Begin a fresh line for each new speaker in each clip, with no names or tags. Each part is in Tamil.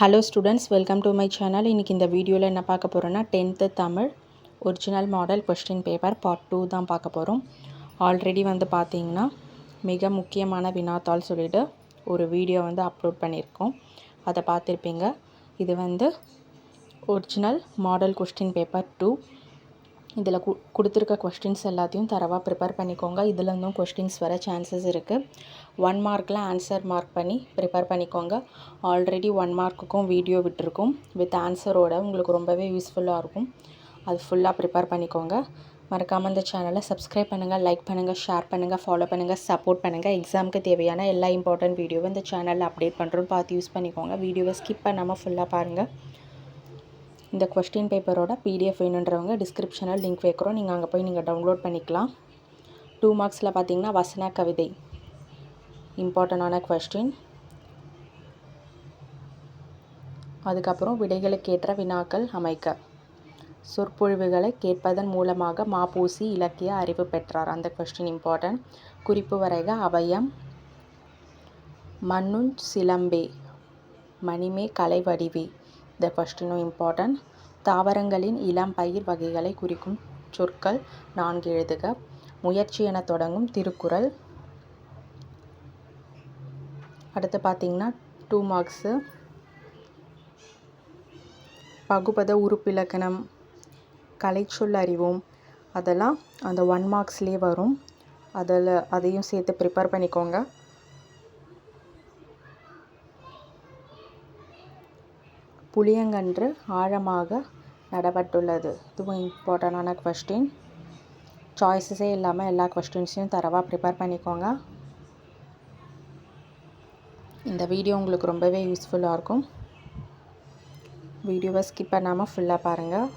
Hello students welcome to my channel இன்றைக்கி இந்த வீடியோவில் என்ன பார்க்க போகிறோன்னா tenth Tamil original model question paper part two தான் பார்க்க போகிறோம் ஆல்ரெடி வந்து பார்த்தீங்கன்னா மிக முக்கியமான வினாத்தாள் சொல்லிட்டு ஒரு வீடியோ வந்து அப்லோட் பண்ணியிருக்கோம். அதை பார்த்துருப்பீங்க. இது வந்து original model question paper two இதில் கு கொடுத்துருக்க கொஸ்டின்ஸ் எல்லாத்தையும் தரவாக ப்ரிப்பேர் பண்ணிக்கோங்க. இதுலேருந்தும் கொஸ்டின்ஸ் வர சான்சஸ் இருக்குது ஒன் மார்க்கில் ஆன்சர் மார்க் பண்ணி ப்ரிப்பேர் பண்ணிக்கோங்க. ஆல்ரெடி ஒன் மார்க்குக்கும் வீடியோ விட்டுருக்கும். வித் ஆன்சரோட உங்களுக்கு ரொம்பவே யூஸ்ஃபுல்லாக இருக்கும். அது ஃபுல்லாக ப்ரிப்பேர் பண்ணிக்கோங்க. மறக்காமல் இந்த சேனலை சப்ஸ்கிரைப் பண்ணுங்கள் லைக் பண்ணுங்கள் ஷேர் பண்ணுங்கள் ஃபாலோ பண்ணுங்கள் சப்போர்ட் பண்ணுங்கள் எக்ஸாமுக்கு தேவையான எல்லா இம்பார்ட்டன்ட் வீடியோவும் இந்த சேனலில் அப்டேட் பண்ணுறோன்னு பார்த்து யூஸ் பண்ணிக்கோங்க. வீடியோவை ஸ்கிப் பண்ணாமல் ஃபுல்லாக பாருங்கள் இந்த கொஸ்டின் பேப்பரோட பிடிஎஃப் வேணுன்றவங்க டிஸ்கிரிப்ஷனில் லிங்க் வைக்கிறோம். நீங்கள் அங்கே போய் நீங்கள் டவுன்லோட் பண்ணிக்கலாம். டூ மார்க்ஸில் பார்த்தீங்கன்னா வசன கவிதை. இம்பார்ட்டண்டான கொஸ்டின் அதுக்கப்புறம் விடைகளுக்கேற்ற வினாக்கள் அமைக்க. சொற்பொழிவுகளை கேட்பதன் மூலமாக மாப்பூசி இலக்கிய அறிவு பெற்றார். அந்த கொஸ்டின் இம்பார்ட்டன்ட் குறிப்பு வரைக அவயம். மண்ணுஞ் சிலம்பே. மணிமே கலை வடிவே. த ஃபஸ்ட் இன்னும் இம்பார்ட்டன்ட் தாவரங்களின் இளம் பயிர் வகைகளை குறிக்கும் சொற்கள் நான்கு எழுதுக. முயற்சி என தொடங்கும் திருக்குறள். அடுத்து பார்த்தீங்கன்னா டூ மார்க்ஸு பகுபத உறுப்பிலக்கணம் கலைச்சொல் அறிவோம். அதெல்லாம் அந்த ஒன் மார்க்ஸ்லேயே வரும். அதில் அதையும் சேர்த்து ப்ரிப்பேர் பண்ணிக்கோங்க. புளியங்கன்று ஆழமாக நடப்பட்டுள்ளது. இதுவும் இம்பார்ட்டண்டான கொஸ்டின் சாய்ஸஸே இல்லாமல் எல்லா கொஸ்டின்ஸையும் தரவாக ப்ரிப்பேர் பண்ணிக்கோங்க. இந்த வீடியோ உங்களுக்கு ரொம்பவே யூஸ்ஃபுல்லாக இருக்கும். வீடியோவை ஸ்கிப் பண்ணாமல் ஃபுல்லாக பாருங்கள்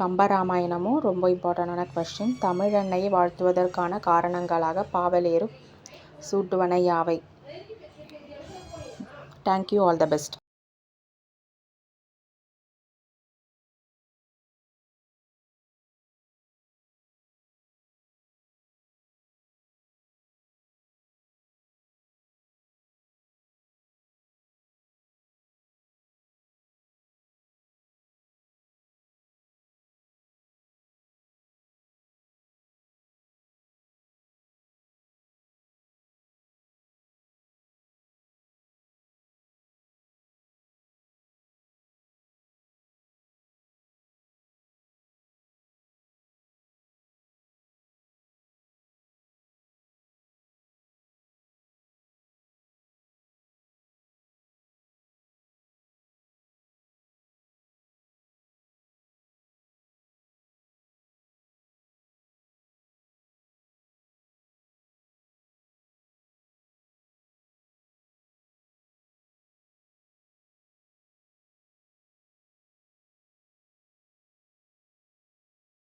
கம்பராமாயணமும் ரொம்ப இம்பார்ட்டண்டான கொஸ்டின் தமிழெண்ணையை வாழ்த்துவதற்கான காரணங்களாக பாவலேறு சூட்டுவன யாவை. Thank you all the best